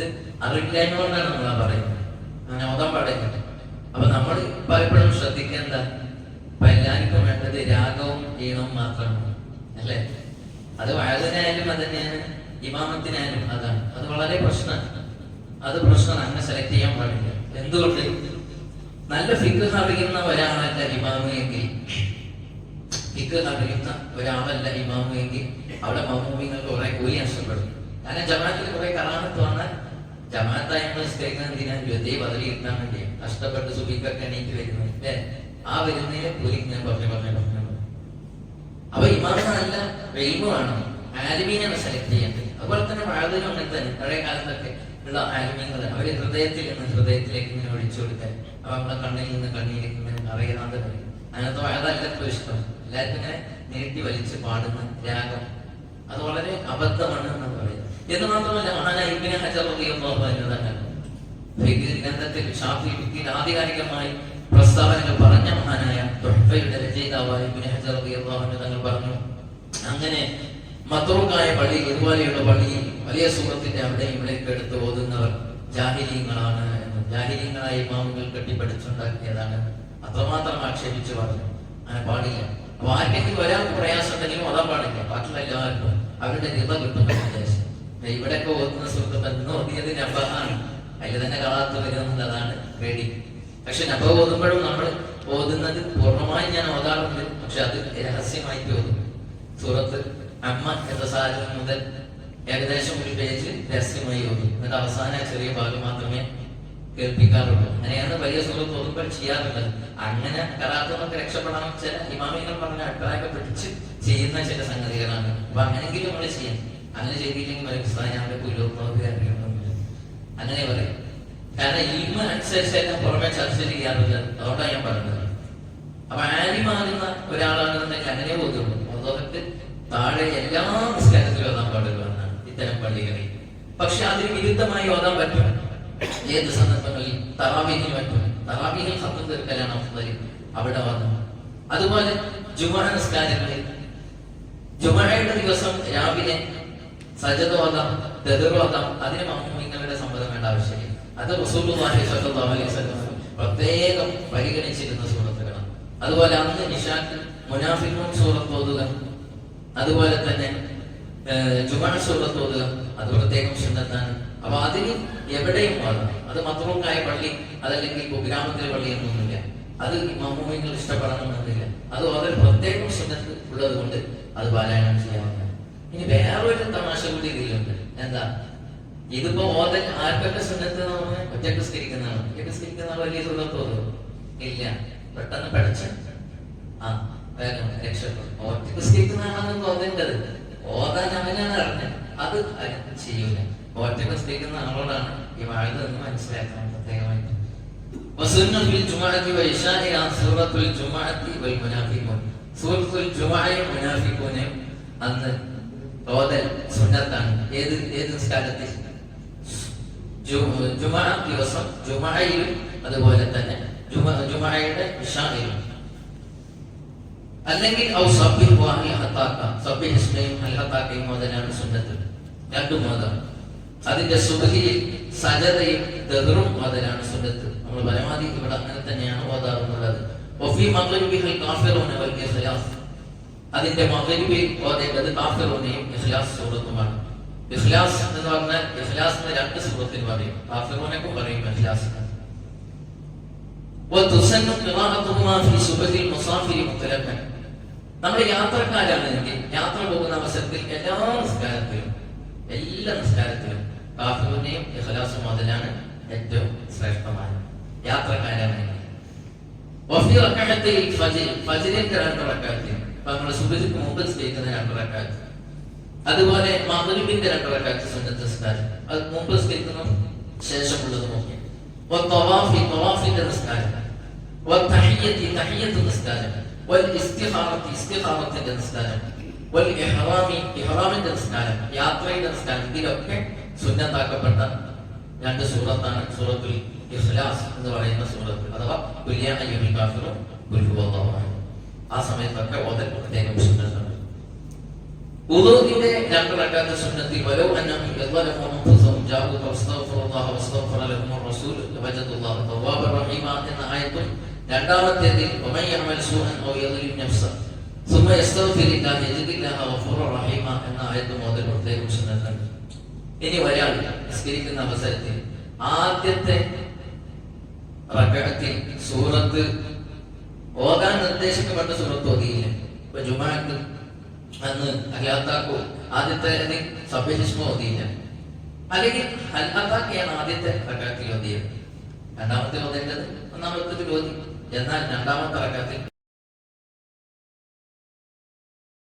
അത് അറിവില്ലായ്മ കൊണ്ടാണ് നമ്മൾ ആ പറയുന്നത് ഓതാൻ പാടില്ല. അപ്പൊ നമ്മൾ പലപ്പോഴും എപ്പോഴും ശ്രദ്ധിക്കേണ്ട ഇപ്പൊ എല്ലാവർക്കും വേണ്ടത് രാഗവും ഈണവും മാത്രമാണ്. അല്ലേ? അത് വയലിനായാലും അത് തന്നെയാണ് ഇമാമത്തിനായാലും അതാണ്. അത് വളരെ പ്രശ്നമാണ്. അത് പ്രശ്നമാണ്. അങ്ങനെ സെലക്ട് ചെയ്യാൻ പാടില്ല. എന്തുകൊണ്ട്? നല്ല ഫിക്ക് അറിയുന്ന ഒരാളല്ല ഇമാമ് എങ്കിൽ സ്ഥാപിക്കുന്ന ഒരാളല്ല ഇമാമ് അവിടെ മമ്മൂമിങ്ങൾക്ക് കുറെ കൂലി നഷ്ടപ്പെടും കാരണം ജമാത്തിൽ കുറെ കറാമത്ത് വന്നാൽ ജമാഅത്തായി നമ്മൾ നിസ്കരിക്കുന്നത് എന്തിനാണ് പദവി കിട്ടാൻ വേണ്ടി. കഷ്ടപ്പെട്ട് സുബിക്കൊക്കെ എണീറ്റ് വരുന്നത് അല്ലേ? ആ വരുന്നതിനെ കൂലി ഞാൻ പറഞ്ഞു പറഞ്ഞു പറഞ്ഞു. അപ്പൊ ഇമാമ നല്ല വെയിമുമാണ് ആലിമീനാണ് സെലക്ട് ചെയ്യേണ്ടത്. അതുപോലെ തന്നെ വാഴതിനും അങ്ങനെ തന്നെ. പഴയ കാലത്തൊക്കെ ഉള്ള ആലിമീങ്ങൾ അവർ ഹൃദയത്തിൽ നിന്ന് ഹൃദയത്തിലേക്ക് ഇങ്ങനെ ഒഴിച്ചു കൊടുക്കാൻ. അപ്പൊ നമ്മളെ കണ്ണിൽ നിന്ന് കണ്ണിലേക്ക് ഇങ്ങനെ അറിയാതെ പറയും. അങ്ങനത്തെ വാഴ ഇഷ്ടം. എല്ലാവർക്കും ഇങ്ങനെ നീട്ടി വലിച്ച് പാടുന്ന രാഗം. അത് വളരെ അബദ്ധമാണ് എന്നാണ് പറയുന്നത്. എന്ന് മാത്രമല്ല മഹാനായ ഇബ്നു ഹജർ തന്നെ ഗ്രന്ഥത്തിൽ ഷാഫി ഫിഖിൽ ആധികാരികമായി പ്രസ്താവനകൾ പറഞ്ഞ മഹാനായ തുഹ്ഫയുടെ രചയിതാവായ ഇബ്നു ഹജർ തങ്ങൾ പറഞ്ഞു അങ്ങനെ മത്രൂക്കായ പള്ളി ഇതുപോലെയുള്ള പള്ളിയിൽ വലിയ സുഹൃത്തിന്റെ അവിടെ ഇവിടേക്ക് എടുത്ത് ഓതുന്നവർ ജാഹിലീങ്ങളാണ് എന്ന് ജാഹിലീങ്ങളായ ഇമാമുകൾ കെട്ടിപ്പടിച്ചുണ്ടാക്കിയതാണ്. അത്രമാത്രം ആക്ഷേപിച്ചു പറഞ്ഞു. അങ്ങനെ പാടില്ല. അപ്പൊ വരാൻ പ്രയാസം ഉണ്ടെങ്കിലും അതാ പാടില്ല. ബാക്കിയുള്ള എല്ലാവർക്കും അവരുടെ നിത കിട്ടുന്ന ഉദ്ദേശം ഇവിടെയൊക്കെ ഓതുന്ന സുഹൃത്ത് എന്ന് ഓതിയത് നബഹാണ് അതിൽ തന്നെ കളാത്ത് വരുന്നതാണ് പേടി. പക്ഷെ നബ ഓതുമ്പോഴും നമ്മൾ ഓതുന്നത് പൂർണമായി ഞാൻ ഓതാറുണ്ട്. പക്ഷെ അത് രഹസ്യമായി ഓതും സുഹൃത്ത് അമ്മ എന്ന സാധനം മുതൽ ഏകദേശം ഒരു പേജ് രഹസ്യമായി ഓതും. എന്നിട്ട് അവസാന ചെറിയ ഭാഗം മാത്രമേ കേൾപ്പിക്കാറുള്ളൂ. അങ്ങനെയാണ് വലിയ സുഹൃത്ത് ഓതുമ്പോൾ ചെയ്യാറുള്ളത്. അങ്ങനെ കറാത്തുന്നൊക്കെ രക്ഷപ്പെടാൻ ചില ഇമാമികൾ പറഞ്ഞ അഭിപ്രായമൊക്കെ പിടിച്ച് ചെയ്യുന്ന ചില സംഗതികളാണ്. അപ്പൊ അങ്ങനെങ്കിലും നമ്മൾ ചെയ്യാം. അങ്ങനെ ചെയ്തില്ലെങ്കിൽ ഒരു ഞാൻ ഞങ്ങളുടെ പുരോഗതി അറിയണമെന്നില്ല അങ്ങനെ പറയും. കാരണം ഈമ അനുസരിച്ചല്ല പുറമെ ചർച്ച ചെയ്യാറില്ല അതുകൊണ്ടാണ് ഞാൻ പറഞ്ഞത്. അപ്പൊ ആനി മാറുന്ന ഒരാളാണെന്നുണ്ടെങ്കിൽ അങ്ങനെ ബോധ്യമുള്ളൂ. അതുകൊണ്ട് താഴെ എല്ലാ സ്ഥലത്തിലും ഓതാൻ പാടുള്ളൂ എന്നാണ് ഇത്തരം പള്ളികളിൽ. പക്ഷെ അതിന് വിരുദ്ധമായി ഓതാൻ പറ്റും. ഏത് സന്ദർഭങ്ങളിൽ? തറാവീഹിൽ പറ്റും. തറാവീഹിൽ സത്വം തീർക്കലാണ് അഫ്ദലി അവിടെ വന്നു. അതുപോലെ ജുമാ നിസ്കാരങ്ങളിൽ. ജുമായുടെ ദിവസം രാവിലെ സജതോദം ദദറോദം അതിന് മഹ്മൂമിങ്ങളുടെ സമ്മതം വേണ്ട ആവശ്യമില്ല. അത് റസൂലുള്ളാഹി അലൈഹി വസല്ലം പ്രത്യേകം പരിഗണിച്ചിരുന്ന സൂറത്തുകളാണ്. അതുപോലെ അന്ന് നിഷാക്ക് മുനാഫിഖൂൻ സൂറത്ത് ഓതുക അതുപോലെ തന്നെ ജുമാ സൂറത്ത് ഓതുക അത് പ്രത്യേകം സുന്നത്താണ്. അപ്പൊ അതിന് എവിടെയും ഓതാം അത് മത്രൂക്കായ പള്ളി അതല്ലെങ്കിൽ കുഗ്രാമത്തിലെ പള്ളി എന്നൊന്നുമില്ല. അത് മമ്മൂമികൾ ഇഷ്ടപ്പെടണമെന്നില്ല അത് വളരെ പ്രത്യേകം സുന്നത്ത് ഉള്ളത് കൊണ്ട് അത് പാരായണം ചെയ്യാവുന്നതാണ്. ഇനി വേറൊരു തമാശ കൂടി ഇതിലുണ്ട് എന്താ ഇതിപ്പോ ഓതൽ ആർക്കൊക്കെ സുന്നത്ത് എന്ന് പറഞ്ഞാൽ ഒറ്റക്ക് സ്കരിക്കുന്നതാണ് ഒറ്റക്ക് സ്കരിക്കുന്ന ആൾ വലിയ സുഖത്ത് തോന്നും ഇല്ല പെട്ടെന്ന് പഠിച്ച ആ വേഗം രക്ഷപ്പെടും ഒറ്റക്ക് സ്കരിക്കുന്ന ആളാണെന്ന് തോന്നേണ്ടത് ഓതാൻ അവനാണ് അറിഞ്ഞത് അത് അയാൾക്ക് ചെയ്യൂല ഒറ്റക്ക് സ്കരിക്കുന്ന ആളോടാണ് ഈ വാഴ്ത എന്ന് മനസ്സിലാക്കാൻ പ്രത്യേകമായിട്ട് وسنة في الجمعة وإشارة سورة الجمعة والمنافقون سورة الجمعة المنافقون അന്ന് ഓതൽ സുന്നത്താണ്. ഏത് ഏത് നിസ്കാരത്തിൽ ജുമ ദിവസം ജുമഅയിലും അതുപോലെ തന്നെ. ജുമ- ജുമഅയുടെ ഇഷായിലും അല്ലെങ്കിൽ മുതലാണ് സുന്നത്ത്. രണ്ടും മുതൽ അതിന്റെ സുബഹിയിൽ സജതയും ദഹറും മോദനാണ് സുന്നത്ത്. നമ്മൾ പരമാവധി ഇവിടെ അങ്ങനെ തന്നെയാണ് ഓതാറുള്ളത്. ഒഫി മഗ്രിബിഹിൽ കാഫിറോനെ ഇഖ്ലാസ് അതിന്റെ മഗ്രിബിൽ ഓതേണ്ടത് കാഫിറൂനയും ഇഖ്ലാസ് സൂറത്തുമാണ് ഇഖ്ലാസ് എന്ന് പറഞ്ഞാൽ ഇഖ്ലാസിന് രണ്ട് സൂറത്തിന് പറയും കാഫിറൂനക്കും പറയും ഇഖ്ലാസിന് وتسن قراءتهما في سبل المسافر مطلقا നമ്മൾ യാത്രക്കാരാണെങ്കിൽ യാത്ര പോകുന്ന അവസരത്തിൽ എല്ലാ നിസ്കാരത്തിലും എല്ലാ നിസ്കാരത്തിലും കാഫിറിന്റെയും ഇഖ്ലാസും മുതലാണ് ഏറ്റവും ശ്രേഷ്ഠമായ യാത്രക്കാരാണെങ്കിൽ വഫി റക്അത്തിൽ ഫജ്ർ ഫജ്റിന്റെ രണ്ട് റക്അത്തിൽ ഇപ്പൊ നമ്മൾ സുബഹിക്ക് മുമ്പ് നിസ്കരിക്കുന്ന രണ്ട് റക്അത്ത് അതുപോലെ മഗ്രിബിന്റെ രണ്ട് റക്അത്ത് സുന്നത്ത് നിസ്കാരം അത് മുമ്പ് നിസ്കരിക്കുന്നു ശേഷമുള്ളത് നോക്കി والطواف طواف النسكان والتحية تحية النسكان والاستخارة استخارة النسكان والإحرام إحرام النسكان യാത്രയുടെ നിസ്കാരം ഇതിലൊക്കെ സുന്നത്താക്കപ്പെട്ട രണ്ട് സൂറത്താണ് സൂറത്തുൽ ഇഖ്ലാസ് എന്ന് പറയുന്ന സൂറത്ത് അഥവാ കുല്യ അയ്യുൽ കാഫിറും ഖുൽ ഹുവല്ലാഹു അഹദ്. ആ സമയത്തൊക്കെ ഓതൽ പ്രത്യേകം സുന്നത്താണ് ഉദൂദിന്റെ രണ്ട് റക്കാത്ത സുന്നത്തിൽ വലോ അന്നഹും യദ്വലഹു അൻഫുസഹും ജാഉക ഫസ്തഗ്ഫിറുല്ലാഹ വസ്തഗ്ഫറ ലഹുമുർ റസൂൽ വജദുല്ലാഹ തവ്വാബർ റഹീമ എന്ന ആയത്തും രണ്ടാമത്തേതിൽ വമൻ യഅമൽ സൂഅൻ ഔ യദ്ലിം നഫ്സ ثم يستغفر الله يجد الله غفورا رحيما എന്ന ആയത്ത് മുതൽ പ്രത്യേകം സുന്നത്തുണ്ട് ഇനി ഒരാൾ നിസ്കരിക്കുന്ന അവസരത്തിൽ ആദ്യത്തെ റകഅത്തിൽ സൂറത്ത് ഓതാൻ നിർദ്ദേശിക്കപ്പെട്ട സുഹൃത്ത് ഓതിയില്ല ഇപ്പൊ ജുമാക്ക് അന്ന് അല്ലാത്താക്കോ ആദ്യത്തെ സഭ്യശിഷ്മ ഓതിയില്ല. അല്ലെങ്കിൽ അല്ലാത്താക്കിയാണ് ആദ്യത്തെ റകഅത്തിൽ ഓതിയത്. രണ്ടാമത്തെ ഓതേണ്ടത് ഒന്നാമത്തെ ഓതി. എന്നാൽ രണ്ടാമത്തെ റകഅത്തിൽ